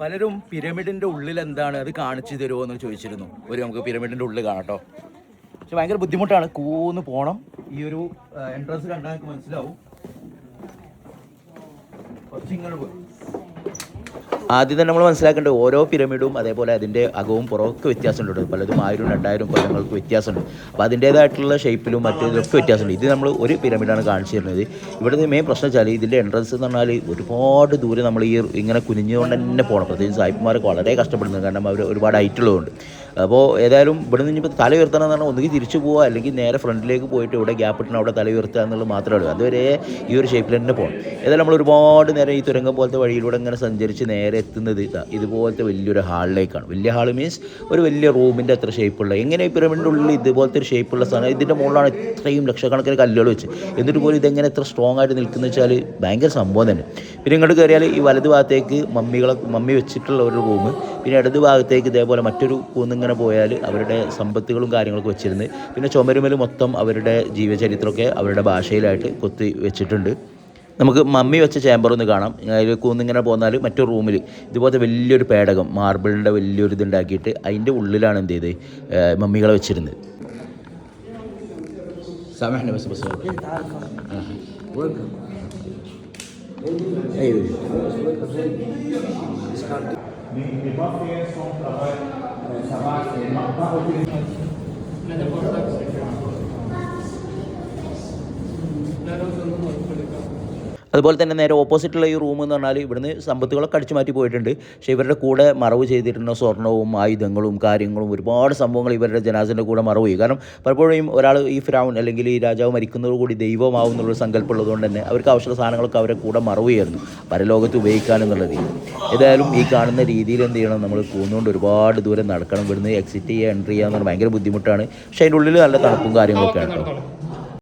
പലരും പിരമിഡിന്റെ ഉള്ളിൽ എന്താണ് അത് കാണിച്ചു തരുമോ എന്ന് ചോദിച്ചിരുന്നു. ഒരു നമുക്ക് പിരമിഡിന്റെ ഉള്ളിൽ കാണട്ടോ പക്ഷെ ഭയങ്കര ബുദ്ധിമുട്ടാണ്. കൂന്ന് പോണം. ഈ ഒരു എൻട്രൻസ് കണ്ടാൽ മനസ്സിലാവും. കുറച്ചിങ്ങനെ പോയി. ആദ്യം തന്നെ നമ്മൾ മനസ്സിലാക്കേണ്ടത് ഓരോ പിരമിഡും അതേപോലെ അതിന്റെ അകവും പുറമൊക്കെ വ്യത്യാസമുണ്ട് പലതും ആയിരം രണ്ടായിരം കൊല്ലങ്ങൾക്ക് വ്യത്യാസമുണ്ട്. അപ്പോൾ അതിന്റേതായിട്ടുള്ള ഷേപ്പിലും മറ്റേതൊക്കെ വ്യത്യാസമുണ്ട്. ഇത് നമ്മൾ ഒരു പിരമിഡാണ് കാണിച്ചു തരുന്നത്. ഇവിടുത്തെ മെയിൻ പ്രശ്നം വെച്ചാൽ ഇതിന്റെ എൻട്രൻസ് എന്ന് പറഞ്ഞാൽ ഒരുപാട് ദൂരെ നമ്മൾ ഈ ഇങ്ങനെ കുനിഞ്ഞുകൊണ്ട് തന്നെ പോകണം. പ്രത്യേകിച്ച് സായിപ്പുമാരൊക്കെ വളരെ കഷ്ടപ്പെടുന്നത് കാരണം അവർ ഒരുപാട് ഹൈറ്റുള്ളതുകൊണ്ട് അപ്പോൾ ഏതായാലും ഇവിടെ നിന്ന് ഇപ്പോൾ തല ഉയർത്തണം എന്ന് പറഞ്ഞാൽ ഒന്നുകിൽ തിരിച്ചു പോവുക അല്ലെങ്കിൽ നേരെ ഫ്രണ്ടിലേക്ക് പോയിട്ട് ഇവിടെ ഗ്യാപ്പ് ഇട്ടണം അവിടെ തല ഉയർത്തുക എന്നുള്ളത് മാത്രമേ ഉള്ളൂ. അതുവരെ ഈ ഒരു ഷേപ്പിൽ തന്നെ പോകണം ഏതായാലും നമ്മൾ ഒരുപാട് നേരം ഈ തുരങ്കം പോലത്തെ വഴിയിലൂടെ ഇങ്ങനെ സഞ്ചരിച്ച് നേരെ എത്തുന്നത് ഇതാ ഇതുപോലത്തെ വലിയൊരു ഹാളിലേക്കാണ്. വലിയ ഹാൾ മീൻസ് ഒരു വലിയ റൂമിന്റെ അത്ര ഷേപ്പുള്ള എങ്ങനെ ഈ പിരമിഡിന്റെ ഉള്ളിൽ ഇതുപോലത്തെ ഒരു ഷേപ്പുള്ള സാധനം ഇതിന്റെ മുകളിലാണ് ഇത്രയും ലക്ഷക്കണക്കിന് കല്ലുകൾ വെച്ച്. എന്നിട്ട് പോലും ഇതെങ്ങനെ എത്ര സ്ട്രോങ് ആയിട്ട് നിൽക്കുന്നത് വെച്ചാൽ ഭയങ്കര സംഭവം തന്നെ. പിന്നെ ഇങ്ങോട്ട് കയറിയാൽ ഈ വലത് ഭാഗത്തേക്ക് മമ്മികളെ മമ്മി വെച്ചിട്ടുള്ള ഒരു റൂം പിന്നെ ഇടത് ഭാഗത്തേക്ക് ഇതേപോലെ മറ്റൊരു കൂന്നിങ്ങനെ പോയാൽ അവരുടെ സമ്പത്തുകളും കാര്യങ്ങളൊക്കെ വെച്ചിരുന്നു. പിന്നെ ചുമരുമൽ മൊത്തം അവരുടെ ജീവചരിത്രമൊക്കെ അവരുടെ ഭാഷയിലായിട്ട് കൊത്തി വെച്ചിട്ടുണ്ട്. നമുക്ക് മമ്മി വെച്ച ചേമ്പർ ഒന്ന് കാണാം. അതിൽ കൂന്നിങ്ങനെ പോന്നാൽ മറ്റൊരു റൂമിൽ ഇതുപോലത്തെ വലിയൊരു പേടകം മാർബിളിന്റെ വലിയൊരു ഇതുണ്ടാക്കിയിട്ട് അതിന്റെ ഉള്ളിലാണ് എന്ത് ചെയ്ത്? മമ്മികളെ വെച്ചിരുന്നത്. സമയം bus bus É hoje. Me, me അതുപോലെ തന്നെ നേരെ ഓപ്പോസിറ്റുള്ള ഈ റൂം എന്ന് പറഞ്ഞാൽ ഇവിടുന്ന് സമ്പത്തുകളൊക്കെ അടിച്ചു മാറ്റി പോയിട്ടുണ്ട്. പക്ഷേ ഇവരുടെ കൂടെ മറവ് ചെയ്തിട്ടുള്ള സ്വർണവും ആയുധങ്ങളും കാര്യങ്ങളും ഒരുപാട് സംഭവങ്ങൾ ഇവരുടെ ജനാസിന്റെ കൂടെ മറവ് ചെയ്യും കാരണം പലപ്പോഴും ഒരാൾ ഈ ഫ്രൗൺ അല്ലെങ്കിൽ ഈ രാജാവ് മരിക്കുന്നതോടുകൂടി ദൈവമാവും എന്നുള്ള സങ്കല്പം ഉള്ളതുകൊണ്ട് തന്നെ അവർക്ക് ആവശ്യമുള്ള സാധനങ്ങളൊക്കെ അവരെ കൂടെ മറവ് ചെയ്യുന്നു. പരലോകത്ത് ഉപയോഗിക്കാനെന്നുള്ള രീതി ഏതായാലും ഈ കാണുന്ന രീതിയിൽ എന്ത് ചെയ്യണം? നമ്മൾ കൂന്നുകൊണ്ട് ഒരുപാട് ദൂരം നടക്കണം. ഇവിടുന്ന് എക്സിറ്റ് ചെയ്യുക എൻട്രി ചെയ്യുക എന്ന് പറഞ്ഞാൽ ഭയങ്കര ബുദ്ധിമുട്ടാണ്. പക്ഷേ അതിന്റെ ഉള്ളിൽ നല്ല തണുപ്പും കാര്യങ്ങളൊക്കെയാണ് കേട്ടോ.